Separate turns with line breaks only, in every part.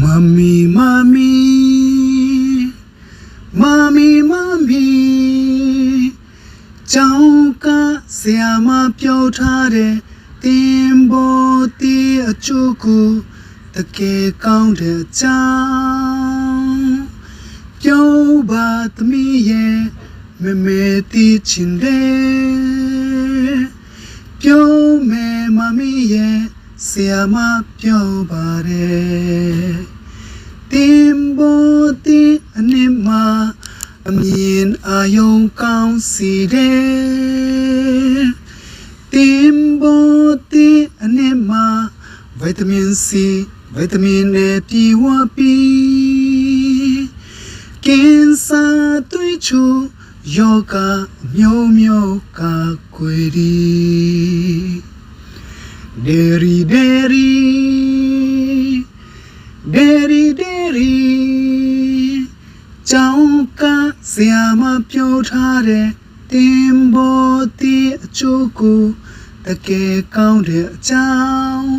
မမီမမီမမီမမီကျောင်းကဆရာမပြောထားတဲ့တင်ပေါ်တီးအကျိုးကိုတကယ်ကောင်းတဲ့အကြောင်းပြောပါသမီးရဲ့မမေတီးချင်တယ်ပြောမယ်မမီရဲ့ဆရာမပြောပါတယ် တင်ပေါ်တင်အနစ်မှာအမြင်အာယုံကောင်းစီတယ်တင်ပေါ်တင်အနစ်မှာဗီတာမင်စီဗီတာမင်နဲ့ပြည့်ဝပြီးကင်ဆာတွေးချိုယောဂမျိုးမျိုးကာကွယ်ဒီဒေရီဒေရီ ကျောင်းကဆရာမပြောထားတဲ့တင်ပေါ်တီးအချိုးကိုတကယ်ကောင်းတဲ့အကြောင်း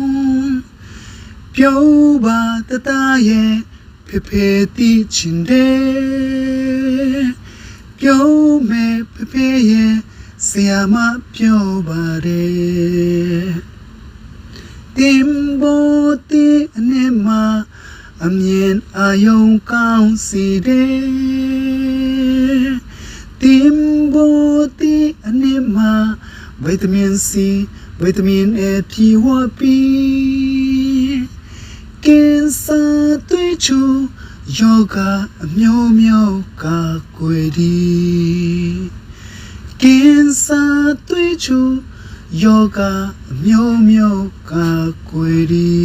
ပြောပါတတရဲ့ဖေဖေတီးချင်တယ်ပြောမယ်ဖေဖေရဲ့ဆရာမပြောပါတယ်တင်ဘောတီအနေမှာ အမြင်အာယုံကောင်းစီတယ်တင်ဘောတီအနေမှာဗီတာမင်စီဗီတာမင်အပြည့်ဝပြီးကင်ဆာတွေးချိုယောဂအမျိုးမျိုးကာကွယ်ဒီကင်ဆာသွေးချူယောဂအမျိုးမျိုးကာကွယ်ဒီ